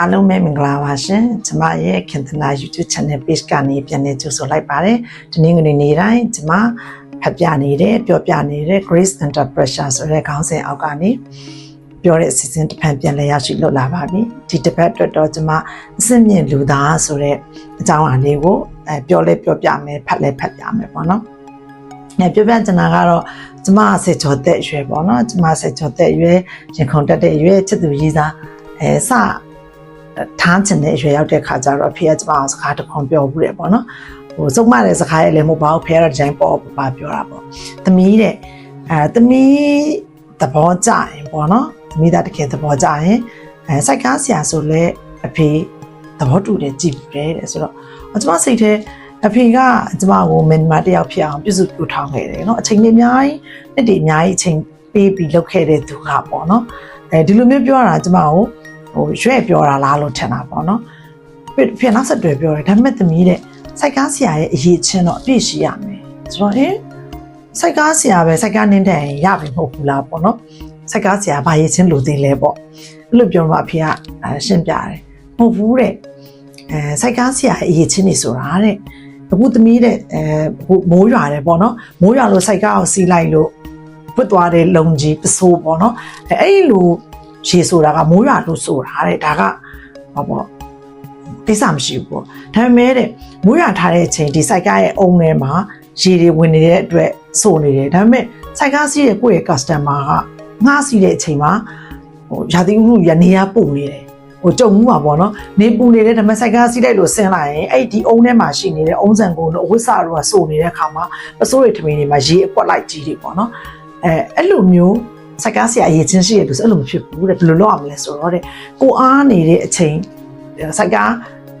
အားလုံးပဲမင်္ဂလာပါရှင်ကျမရဲ့ခင်သနာ YouTube channel page ကနေပြန်လည်ကြိုဆိုလိုက်ပါတယ်ဒီနေ့ငွေနေ့တိုင်းကျမဖတ်ပြနေတဲ့ပြောပြနေတဲ့ Grace Under Pressure ဆိုတဲ့ခေါင်းစဉ်အောက်ကနေပြောတဲ့အစီအစဉ်တစ်ဖန်ပြန်လည်ရရှိလွတ်လာပါပြီဒီတစ်ပတ်အတွက်တော့ကျမအစစ်မြင့်လူသားဆိုတဲ့အကြောင်းအရာလေးကိုအဲပြောလဲပြောပြမယ်ဖတ်လဲဖတ်ပြမယ်ပေါ့နော်အဲပြောပြချင်တာကတော့ကျမဆေချော်တဲ့အရွယ်ပေါ့နော်ကျမဆေချော်တဲ့အရွယ်ရင်ခုန်တက်တဲ့အရွယ်ချစ်သူရေးစားအဲစ ထားချင်တဲ့အရွယ်ရောက်တဲ့ခါကျတော့အဖေကကျမအောင်စကားတစ်ခွန်ပြောဘူးတယ်ပေါ့နော်ဟိုစုံမတဲ့စကားရဲ့လည်းမဟုတ်ပါဘူးဖေကတော့ဒီဇိုင်းပေါ်ပါပြောတာပေါ့သမီးတဲ့အဲသမီးသဘောကျရင်ပေါ့နော်သမီးသားတကယ်သဘောကျရင်အဲစိုက်ကားဆရာဆိုလဲအဖေသဘောတူတယ်ကြည်ဘူးတယ်တဲ့ဆိုတော့ကျမစိတ်ထဲအဖေကကျမကိုမင်းမတယောက်ဖြစ်အောင်ပြုစုပူထောင်ခဲ့တယ်เนาะအချိန်လေးအများကြီးနှစ်တည်းအများကြီးအချိန်ပေးပြီးလုပ်ခဲ့တဲ့သူကပေါ့เนาะအဲဒီလိုမျိုးပြောတာကျမကို ဟိုရွဲ့ပြောတာလားလို့ထင်တာပေါ့နော်ဖြစ်နောက်ဆက်တွဲပြောတယ်ဒါပေမဲ့သမီးတဲ့စိုက်ကားဆရာရဲ့အရေးချင်းတော့အပြည့်ရှိရမယ်ဆိုတော့ဟင်စိုက်ကားဆရာပဲစိုက်ကားနင်းတဲ့ရပြီမဟုတ်ဘူးလားပေါ့နော်စိုက်ကားဆရာဘာရေးချင်းလို့သေးလဲပေါ့အဲ့လိုပြောတော့အဖေကရှင်းပြတယ်မဟုတ်ဘူးတဲ့အဲစိုက်ကားဆရာရဲ့အရေးချင်းနေဆိုတာတဲ့အခုသမီးတဲ့အဲမိုးရွာတယ်ပေါ့နော်မိုးရွာလို့စိုက်ကားကိုစီးလိုက်လို့ပွတ်သွားတဲ့လုံကြီးပစိုးပေါ့နော်အဲအဲ့လို ရေဆိုတာကမိုးရွာလို့ဆိုတာတဲ့ဒါကဟောပေါ့ကိစ္စမရှိဘူးပေါ့ဒါပေမဲ့တဲ့မိုးရွာထားတဲ့အချိန်ဒီစိုက်ကားရဲ့အုံထဲမှာရေတွေဝင်နေတဲ့အတွက်စိုးနေတယ်ဒါပေမဲ့စိုက်ကားစီးရဲ့ကိုယ့်ရဲ့ customer ကငှားစီးတဲ့အချိန်မှာဟိုရာသီဥတုရနေရပို့နေတယ်ဟိုကြုံမှုပါပေါ့နော်နေပူနေတဲ့ဓမ္မစိုက်ကားစီးလိုက်လို့ဆင်းလာရင်အဲ့ဒီအုံထဲမှာရှိနေတဲ့အုံစံကုန်တို့အဝတ်စားတို့ကစိုးနေတဲ့အခါမှာပစိုးတွေထမင်းတွေမှာရေအပွက်လိုက်ကြီးတွေပေါ့နော်အဲအဲ့လိုမျိုး စိုက်ကားဆရာအရေးချင်းရှိရလို့ဆိုအဲ့လိုမဖြစ်ဘူးတဲ့ဘယ်လိုလုပ်ရမလဲဆိုတော့တဲ့ကိုအားနေတဲ့အချိန်စိုက်ကား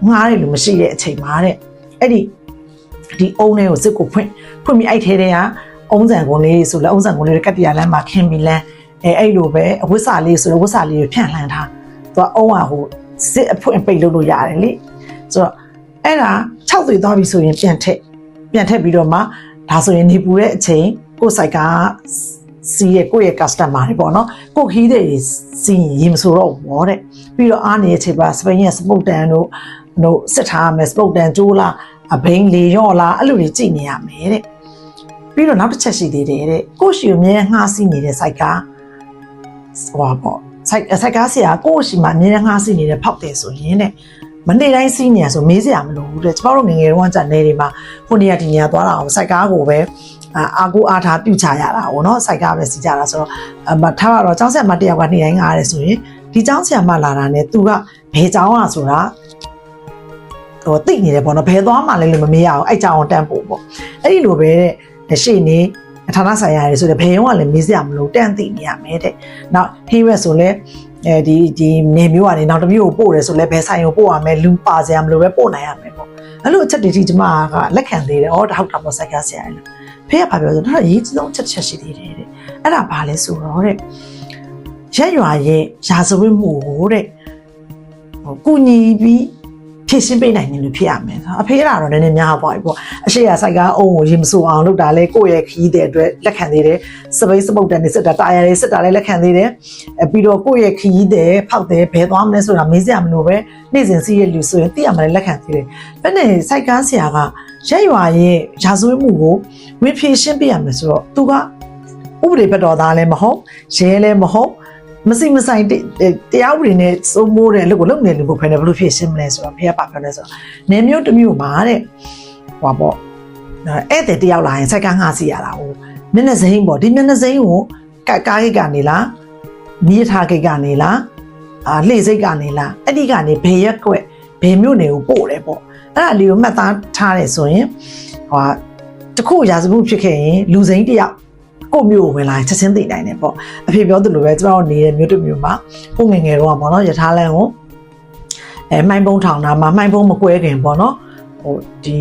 ငားတယ်လို့မရှိတဲ့အချိန်မှာတဲ့အဲ့ဒီဒီအုံထဲကိုစစ်ကိုဖွင့်ဖွင့်ပြီးအဲ့ထဲထဲကအုံစံကုန်လေးဆိုလဲအုံစံကုန်လေးကတ္တရာလမ်းမှာခင်းပြီးလမ်းအဲအဲ့လိုပဲအဝတ်စားလေးဆိုတော့ဝတ်စားလေးကိုဖြန့်လှန်ထားသူကအုံးကဟိုစစ်အဖွင့်ပိတ်လုပ်လို့ရတယ်လေဆိုတော့အဲ့ဒါ6သွေသွားပြီဆိုရင်ပြန်ထက်ပြန်ထက်ပြီးတော့မှဒါဆိုရင်နေပူတဲ့အချိန်ကိုယ်ဆိုင်က စီးရဲ့ကိုယ့်ရဲ့ customer တွေပေါ့နော်ကိုခီးတွေစီးရင်မဆိုတော့ဘောတဲ့ပြီးတော့အားနေတဲ့အချိန်ပါစပိန်ရဲ့စပုတ်တန်တို့တို့စစ်ထားရမယ်စပုတ်တန်ကျိုးလားအဘိန်းလေရော့လားအဲ့လိုတွေကြည့်နေရမယ်တဲ့ပြီးတော့နောက်တစ်ချက်ရှိသေးတယ်တဲ့ကိုရှိကိုအမြဲငှားစီးနေတဲ့ site ကဟောပေါ့ site site ကဆရာကိုရှိမှအမြဲငှားစီးနေတဲ့ဖောက်တယ်ဆိုရင်တဲ့မနေ့တိုင်းစီးနေရဆိုမေးစရာမလိုဘူးတဲ့ကျမတို့ငငယ်တုန်းကကြာနေတွေမှာခုနေရဒီနေရသွားတာအောင် site ကားကိုပဲ အာကိုအားထားပြုတ်ချရတာပေါ့နော် site ကားပဲစီးကြတာဆိုတော့အမထားတော့ကျောင်းဆက်မတယောက်ကနေတိုင်းငားရတယ်ဆိုရင်ဒီကျောင်းဆရာမလာတာနဲ့သူကဘယ်ကျောင်းอ่ะဆိုတာဟိုသိနေတယ်ပေါ့နော်ဘယ်သွားမှလည်းလို့မမေးရအောင်အဲ့ကြောင်တန်းပို့ပေါ့အဲ့ဒီလိုပဲတဲ့ရှေ့နေအထာဏဆိုင်ရာတွေဆိုတော့ဘယ်ရောကလည်းမေးစရာမလိုတန်းသိနေရမယ်တဲ့နောက်ဟေးဝက်ဆိုလဲအဲဒီဒီနေမျိုးကနေနောက်တစ်မျိုးကိုပို့တယ်ဆိုလဲဘယ်ဆိုင်ကိုပို့ရမယ်လူပါစရာမလိုပဲပို့နိုင်ရမယ်ပေါ့အဲ့လိုအချက်တွေဒီကျမကလက်ခံသေးတယ်ဩဒါဟုတ်တာပေါ့စိုက်ကဆရာလေ ဖေးကဘာပြောဆိုတော့ရေးစုံချက်ချက်ရှိသေးတယ်တဲ့အဲ့ဒါဘာလဲဆိုတော့တဲ့ရက်ရွာရဲ့ရာဇဝတ်မှုကိုတဲ့ဟိုကုညီပြီးဖြည့်ရှင်းပေးနိုင်တယ်လို့ဖြစ်ရမယ်အဖေကတော့နည်းနည်းများပါပြီပေါ့အရှိရဆိုင်ကအုံကိုရေမစိုးအောင်လုပ်တာလဲကိုယ့်ရဲ့ခီးတဲ့အတွက်လက်ခံသေးတယ်စပိတ်စပုတ်တန်နေစစ်တာတာယာတွေစစ်တာလဲလက်ခံသေးတယ်အပြီးတော့ကိုယ့်ရဲ့ခီးတဲ့ဖောက်တဲ့ဘယ်သွားမလဲဆိုတာမေးစရာမလိုပဲနေ့စဉ်စီးရလူဆိုရင်သိရမှာလဲလက်ခံသေးတယ်ဘယ်နဲ့စိုက်ကားဆရာက ရက်ရွာရဲ့ရာဇဝတ်မှုကိုဝင်ဖြည့်ရှင်းပေးရမယ်ဆိုတော့သူကဥပဒေဘက်တော်သားလည်းမဟုတ်ရဲလည်းမဟုတ်မစိမဆိုင်တရားဥပဒေနဲ့စိုးမိုးတဲ့လို့ကိုလုပ်နေလို့ဘယ်နဲ့ဘလို့ဖြစ်ရှင်းမလဲဆိုတော့ဖေကပါပြောလဲဆိုတော့နေမျိုးတစ်မျိုးမှာတဲ့ဟောပေါ့အဲ့တဲ့တယောက်လာရင်စိုက်ကငှားစီရတာဟိုမျက်နှာစိမ်းပေါ့ဒီမျက်နှာစိမ်းကိုကားကိတ်ကနေလားမြေထားကိတ်ကနေလားအာလှေစိတ်ကနေလားအဲ့ဒီကနေဘယ်ရက်ကွက်ဘယ်မျိုးနေကိုပို့တယ်ပေါ့ အဲ့ဒါလေးကိုမှတ်သားထားတယ်ဆိုရင်ဟိုတခုရာဇမှုဖြစ်ခဲ့ရင်လူစိမ်းတယောက်ကိုမျိုးဝင်လာရင်ချက်ချင်းသိနိုင်တယ်ပေါ့အဖေပြောသလိုပဲကျွန်တော်နေတဲ့မြို့တစ်မြို့မှာကိုငယ်ငယ်တော့ပေါ့နော်ယထာလန်ကိုအဲမိုင်းပုံးထောင်တာမှာမိုင်းပုံးမကွဲခင်ပေါ့နော်ဟိုဒီ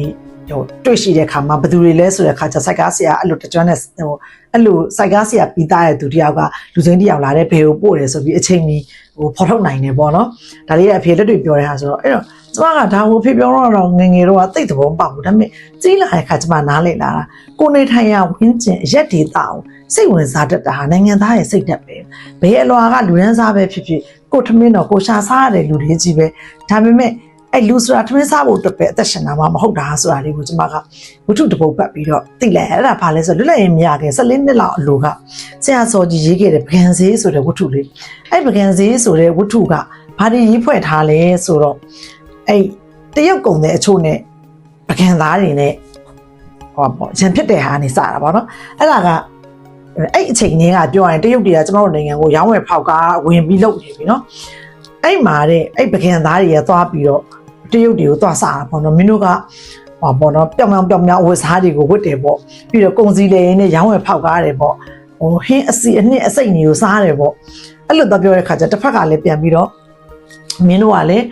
ဟိုတွေ့ရှိတဲ့ခါမှာဘယ်သူတွေလဲဆိုတဲ့ခါကျစိုက်ကားဆရာအဲ့လိုတကြွနဲ့ဟိုအဲ့လိုစိုက်ကားဆရာပြီးသားတဲ့သူတယောက်ကလူချင်းတယောက်လာတဲ့ဘေကိုပို့တယ်ဆိုပြီးအချိန်မီဟိုဖော်ထုတ်နိုင်တယ်ပေါ့နော်ဒါလေးကအဖေလက်တွေပြောတဲ့ဟာဆိုတော့အဲ့တော့ကျမကဒါကိုဖေပြောတော့ငငယ်တော့တိတ်သဘောမပေါက်ဘူးဒါပေမဲ့ကြီးလာတဲ့ခါကျမနားလေလာတာကိုနေထိုင်ရဝင်းကျင်ရက်ဒေတာအောင်စိတ်ဝင်စားတတ်တာဟာနိုင်ငံသားရဲ့စိတ်ဓာတ်ပဲဘယ်အလွာကလူရန်စားပဲဖြစ်ဖြစ်ကိုထမင်းတော့ကိုရှာစားရတဲ့လူတွေကြီးပဲဒါပေမဲ့ အဲ့လူဆိုတာထမင်းစားဖို့အတွက်ပဲအသက်ရှင်တာမှမဟုတ်တာဆိုတာလေးကိုကျမကဝတ္ထုတပုတ်ပတ်ပြီးတော့သိလိုက်အဲ့ဒါဘာလဲဆိုလွတ်လပ်ရင်မရခဲ့16နှစ်လောက်အလိုကဆရာစောကြီးရေးခဲ့တဲ့ပကံစေးဆိုတဲ့ဝတ္ထုလေးအဲ့ပကံစေးဆိုတဲ့ဝတ္ထုကဘာတွေရေးဖွဲ့ထားလဲဆိုတော့အဲ့တရုတ်ကုန်တဲ့အချို့နဲ့ပကံသားတွေနဲ့ဟောပေါ့ရန်ဖြစ်တဲ့ဟာနေစတာပေါ့နော်အဲ့ဒါကအဲ့အချိန်ကြီးကပြောရရင်တရုတ်တွေကကျမတို့နိုင်ငံကိုရောင်းဝယ်ဖောက်ကားဝင်ပြီးလုပ်နေပြီနော် အဲ့မှာတဲ့အဲ့ပကံသားတွေကသွားပြီးတော့တရုတ်တွေကိုသွားစားတာပေါ့နော်မင်းတို့ကဟောပေါ့နော်ပြောင်ပြောင်ပြောင်ပြောင်ဝယ်စားတွေကိုဝတ်တယ်ပေါ့ပြီးတော့ကုန်စည်လေနဲ့ရောင်းဝယ်ဖောက်ကားတယ်ပေါ့ဟိုဟင်းအစီအနှစ်အစိတ်တွေကိုစားတယ်ပေါ့အဲ့လိုတော့ပြောတဲ့ခါကျတစ်ဖက်ကလည်းပြန်ပြီးတော့မင်းတို့ကလည်း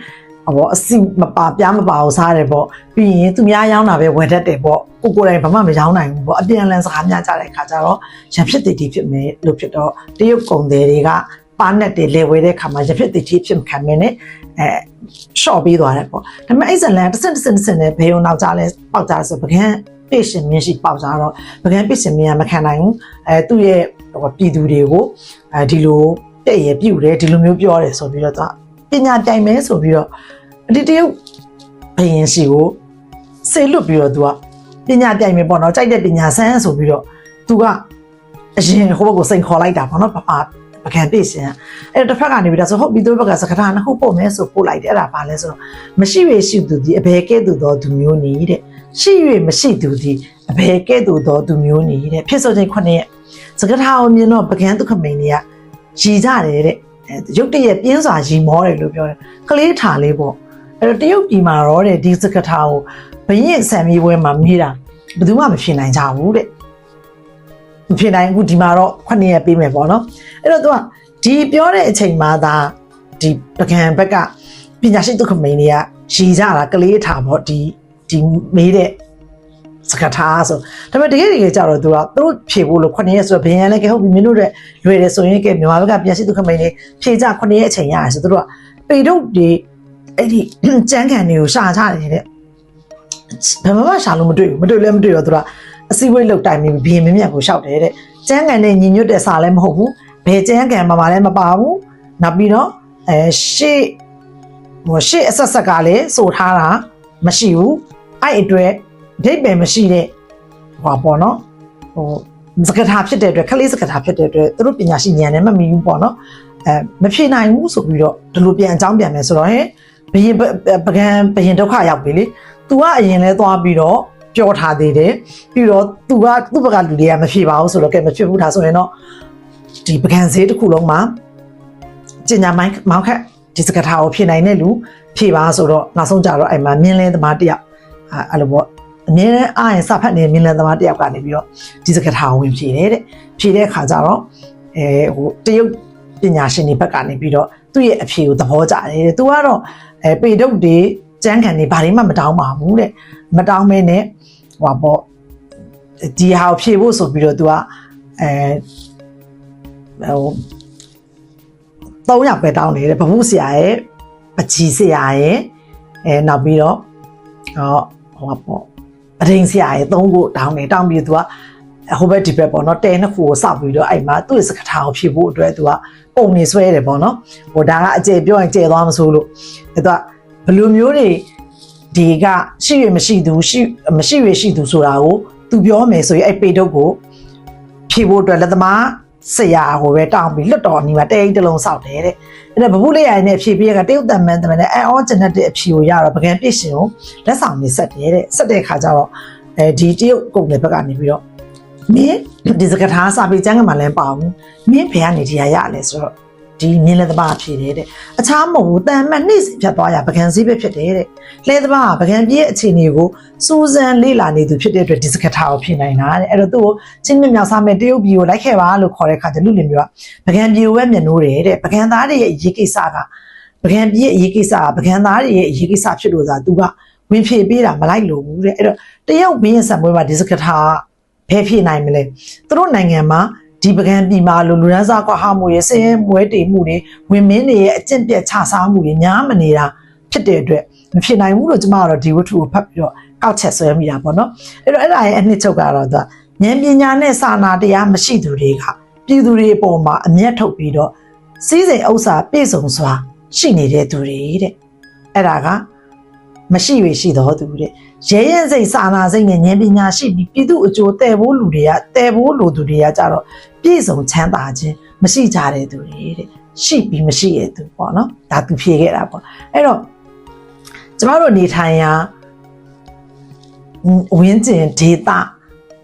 ဟောအစီမပါပြားမပါအောင်စားတယ်ပေါ့ပြီးရင်သူများရောင်းတာပဲဝယ်တတ်တယ်ပေါ့ကိုကိုယ်တိုင်ဘာမှမရောင်းနိုင်ဘူးပေါ့အပြန်အလှန်စကားများကြတဲ့ခါကျတော့ရံဖြစ်တည်တည်ဖြစ်မယ်လို့ဖြစ်တော့တရုတ်ကုန်သည်တွေက ပါနဲ့တွေလေဝဲတဲ့ခါမှာရံဖြစ်တည်တည်ဖြစ်ခံမင်းနဲ့အဲရှော့ပြီးသွားတယ်ပေါ့ဒါပေမဲ့အဲ့ဇလန်တစ်စင်တစ်စင်တစ်စင်နဲ့ဘေးုံနောက်ကြလဲပေါက်ကြဆိုပကန်းပေရှင်မြင်းရှိပေါက်ကြတော့ပကန်းပေရှင်မြင်းကမခံနိုင်ဘူးအဲသူ့ရဲ့ဟိုပြည်သူတွေကိုအဲဒီလိုတဲ့ရပြုတ်တယ်ဒီလိုမျိုးပြောတယ်ဆိုပြီးတော့သူပညာပြိုင်မယ်ဆိုပြီးတော့ဒီတရုတ်ဘယင်ရှိကိုစေလွတ်ပြီးတော့သူကပညာပြိုင်မယ်ပေါ့နော်ကြိုက်တဲ့ပညာဆန်းဆိုပြီးတော့သူကအရင်ဟိုဘက်ကိုစိန်ခေါ်လိုက်တာပေါ့နော်ပပ ပကံပြည့်ရှင်အဲ့တော့တစ်ဖက်ကနေပြီးတော့ဆိုဟုတ်ပြီသူဘက်ကစကားထားနှစ်ခုပို့မယ်ဆိုပို့လိုက်တယ်အဲ့ဒါဘာလဲဆိုတော့မရှိရရှိသူဒီအဘယ်ကဲ့သို့သောသူမျိုးနီးတဲ့ရှိရမရှိသူဒီအဘယ်ကဲ့သို့သောသူမျိုးနီးတဲ့ဖြစ်ဆိုချင်းခုနှစ်ရက်စကားထားအောင်မြင်တော့ပကံဒုက္ခမိန်တွေကရည်ကြတယ်တဲ့အဲရုတ်တရက်ပြင်းစွာရီမောတယ်လို့ပြောတယ်ကလေးထားလေးပေါ့အဲ့တော့တရုတ်ပြည်မှာတော့တဲ့ဒီစကားထားကိုဘရင်ဆံမီပွဲမှာမိတာဘယ်သူမှမဖြစ်နိုင်ကြဘူးတဲ့ မဖြစ်နိုင်ဘူးဒီမှာတော့ခုနှစ်ရက်ပေးမယ်ပေါ့နော်အဲ့တော့သူကဒီပြောတဲ့အချိန်မှာသာဒီပကံဘက်ကပညာရှိဒုက္ခမိန်တွေကရည်ကြတာကလေးထားပေါ့ဒီဒီမေးတဲ့စကားထားဆိုဒါပေမဲ့တကယ်တကယ်ကြတော့သူကသူတို့ဖြေဖို့လို့ခုနှစ်ရက်ဆိုတော့ဘရင်လည်းကဲဟုတ်ပြီမင်းတို့တဲ့လွယ်တယ်ဆိုရင်ကဲမြန်မာဘက်ကပညာရှိဒုက္ခမိန်တွေဖြေကြခုနှစ်ရက်အချိန်ရတယ်ဆိုသူတို့ကပေတုတ်တွေအဲ့ဒီကြမ်းကန်တွေကိုရှာကြတယ်တဲ့ဘယ်မှမရှာလို့မတွေ့ဘူးမတွေ့လည်းမတွေ့တော့သူက အစည်းအဝေးလောက်တိုင်ပြီးဘရင်မင်းမြတ်ကိုရှောက်တယ်တဲ့ကြမ်းကန်နဲ့ညီညွတ်တဲ့စာလည်းမဟုတ်ဘူးဘယ်ကြမ်းကန်မှမလည်းမပါဘူးနောက်ပြီးတော့အဲရှေ့ဟိုရှေ့အဆက်ဆက်ကလည်းစိုးထားတာမရှိဘူးအဲ့အတွက်ဒိတ်ပဲမရှိတဲ့ဟောပေါ့နော်ဟိုစကထာဖြစ်တဲ့အတွက်ခလေးစကထာဖြစ်တဲ့အတွက်သူတို့ပညာရှိဉာဏ်နဲ့မမီဘူးပေါ့နော်အဲမဖြေနိုင်ဘူးဆိုပြီးတော့ဒီလိုပြန်အကြောင်းပြန်မယ်ဆိုတော့ဟဲ့ဘယင်ပကံဘယင်ဒုက္ခရောက်ပြီလေ तू ကအရင်လဲသွားပြီးတော့ ပြောထားသေးတယ်ပြီးတော့ तू ကသူ့ဘက်ကလူတွေကမဖြေပါဘူးဆိုတော့ကဲမဖြစ်ဘူးဒါဆိုရင်တော့ဒီပကံဈေးတစ်ခုလုံးမှာကျင်ညာမိုင်းမောင်ခက်ဒီစကထာကိုဖြေနိုင်တဲ့လူဖြေပါဆိုတော့နောက်ဆုံးကြတော့အဲ့မှာမြင်းလဲသမားတယောက်အဲအဲ့လိုပေါ့အမြဲတမ်းအားရင်စဖတ်နေမြင်းလဲသမားတယောက်ကနေပြီးတော့ဒီစကထာကိုဝင်ဖြေတယ်တဲ့ဖြေတဲ့အခါကျတော့အဲဟိုတရုတ်ပညာရှင်တွေဘက်ကနေပြီးတော့သူ့ရဲ့အဖြေကိုသဘောကျတယ်တဲ့သူကတော့အဲပေတုတ်တွေကျန်းခံနေဘာတွေမှမတောင်းပါဘူးတဲ့မတောင်းမဲနဲ့ ဟိုပေါ့ဒီဟာကိုဖြေဖို့ဆိုပြီးတော့ तू ကအဲဟို300ပဲတောင်းနေတယ်ဗမှုဆရာရဲ့ပကြီးဆရာရဲ့အဲနောက်ပြီးတော့ဟောဟိုပေါ့ပဒိန်ဆရာရဲ့3ခုတောင်းနေတောင်းပြီး तू ကဟိုဘက်ဒီဘက်ပေါ့နော်တဲနှစ်ခုကိုစောက်ပြီးတော့အဲ့မှာသူ့ရဲ့စကထာကိုဖြည့်ဖို့အတွက် तू ကပုံနေဆွဲတယ်ပေါ့နော်ဟိုဒါကအကျေပြောရင်ကျေသွားမဆိုးလို့အဲ့တော့ဘယ်လိုမျိုးတွေ ဒီကရှိရမရှိသူရှိမရှိရရှိသူဆိုတာကိုသူပြောမယ်ဆိုရင်အဲ့ပေတုတ်ကိုဖြည့်ဖို့အတွက်လက်သမားဆရာဟိုပဲတောင်းပြီးလွတ်တော်နီးမှာတဲအိတ်တစ်လုံးစောက်တယ်တဲ့အဲ့ဒါဗပုလေးရိုင်နဲ့ဖြည့်ပြီးကတရုတ်တန်မန်တမန်နဲ့အဲအောဂျန်နက်တဲ့အဖြီကိုရတော့ပကံပြစ်ရှင်ကိုလက်ဆောင်နေဆက်တယ်တဲ့ဆက်တဲ့ခါကျတော့အဲဒီတရုတ်ကုန်တဲ့ဘက်ကနေပြီးတော့မင်းဒီစကထားစာပေကျမ်းကမှလည်းပေါ့ဘူးမင်းဘယ်ကနေဒီဟာရလဲဆိုတော့ ဒီမြင်းလက်သမားဖြည့်တယ်တဲ့အခြားမဟုတ်ဘူးတန်မတ်နေ့စဉ်ဖြတ်သွားရပကံစည်းပဲဖြစ်တယ်တဲ့လဲသမားကပကံပြည့်အခြေအနေကိုစူးစမ်းလေ့လာနေသူဖြစ်တဲ့အတွက်ဒီစကထားကိုဖြည့်နိုင်တာတဲ့အဲ့တော့သူ့ကိုချင်းမြမြောက်စားမဲ့တရုတ်ပြည်ကိုလိုက်ခဲ့ပါလို့ခေါ်တဲ့ခါကျလူလင်မျိုးကပကံပြည်ကိုပဲမျက်နှိုးတယ်တဲ့ပကံသားတွေရဲ့အရေးကိစ္စကပကံပြည်ရဲ့အရေးကိစ္စကပကံသားတွေရဲ့အရေးကိစ္စဖြစ်လို့သာသူကဝင်ဖြည့်ပေးတာမလိုက်လို့ဘူးတဲ့အဲ့တော့တရုတ်ဘင်းရဲ့ဆံမွေးမှာဒီစကထားကဘယ်ဖြည့်နိုင်မလဲသူတို့နိုင်ငံမှာ ဒီပကံပြည်မှာလိုလူရန်စားကွာဟာမှုရဲ့ဆင်းရဲမွဲတေမှုတွေဝင်မင်းတွေရဲ့အကျင့်ပြတ်ချစားမှုတွေများမနေတာဖြစ်တဲ့အတွက်မဖြစ်နိုင်ဘူးလို့ကျမကတော့ဒီဝတ္ထုကိုဖတ်ပြီးတော့ကောက်ချက်ဆွဲမိတာပေါ့နော်အဲ့တော့အဲ့ဒါရဲ့အနှစ်ချုပ်ကတော့သူဉာဏ်ပညာနဲ့စာနာတရားမရှိသူတွေကပြည်သူတွေအပေါ်မှာအမျက်ထုတ်ပြီးတော့စီးစိမ်ဥစ္စာပြည့်စုံစွာရှိနေတဲ့သူတွေတဲ့အဲ့ဒါက မရှိရရှိတော်သူတဲ့ရဲရဲစိတ်စာနာစိတ်နဲ့ဉာဏ်ပညာရှိပြီးပြည်သူအကျိုးတဲ့ဖို့လူတွေကတဲ့ဖို့လူသူတွေကကြတော့ပြည့်စုံချမ်းသာခြင်းမရှိကြတဲ့သူတွေတဲ့ရှိပြီးမရှိရဲ့သူပေါ့နော်ဒါသူဖြေခဲ့တာပေါ့အဲ့တော့ကျမတို့နေထိုင်ရာဝင်းကျင်ဒေတာ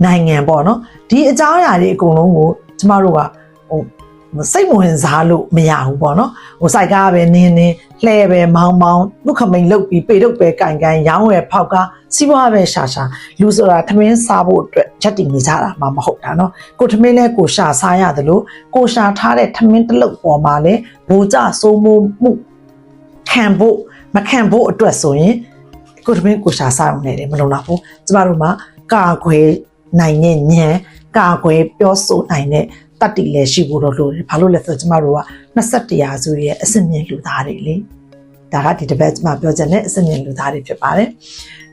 နိုင်ငံပေါ့နော်ဒီအကြောင်းအရာတွေအကုန်လုံးကိုကျမတို့ကဟိုစိတ်မဝင်စားလို့မရဘူးပေါ့နော်ဟိုစိုက်ကားပဲနင်းနင်း လှဲပဲမောင်းမောင်းဒုက္ခမိန်လုတ်ပြီးပေတော့ပဲကင်ကန်ရောင်းဝယ်ဖောက်ကားစီးပွားပဲရှာရှာလူဆိုတာထမင်းစားဖို့အတွက်ချက်တည်နေကြတာမှမဟုတ်တာနော်ကိုထမင်းလဲကိုရှာစားရတယ်လို့ကိုရှာထားတဲ့ထမင်းတစ်လုတ်ပေါ်မှာလဲဘူကြစိုးမိုးမှုခံဖို့မခံဖို့အတွက်ဆိုရင်ကိုထမင်းကိုရှာစားအောင်နေတယ်မလုံလောက်ဘူးကျမတို့မှာကာခွဲနိုင်တဲ့ဉာဏ်ကာခွဲပြောဆိုနိုင်တဲ့ တတ်တည်လည်းရှိဖို့တော့လိုတယ်ဘာလို့လဲဆိုတော့ကျမတို့က21ရာစုရဲ့အစင်မြင့်လူသားတွေလေဒါကဒီတစ်ပတ်ကျမပြောချင်တဲ့အစင်မြင့်လူသားတွေဖြစ်ပါတယ်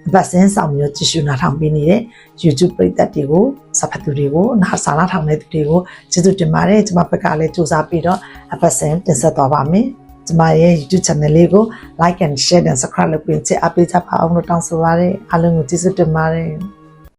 အပတ်စဉ်ဆောင်မျိုးကြည့်ရှုနားထောင်ပေးနေတဲ့ YouTube ပရိသတ်တွေကိုစဖတ်သူတွေကိုနားစာနာထောင်တဲ့သူတွေကိုကျေးဇူးတင်ပါတယ်ကျမဘက်ကလည်းစူးစမ်းပြီးတော့အပတ်စဉ်တင်ဆက်သွားပါမယ်ကျမရဲ့ YouTube channel လေးကို like and share and subscribe လုပ်ပြီးချစ်အပ်ပေးကြပါအောင်လို့တောင်းဆိုပါရစေအားလုံးကိုကျေးဇူးတင်ပါတယ်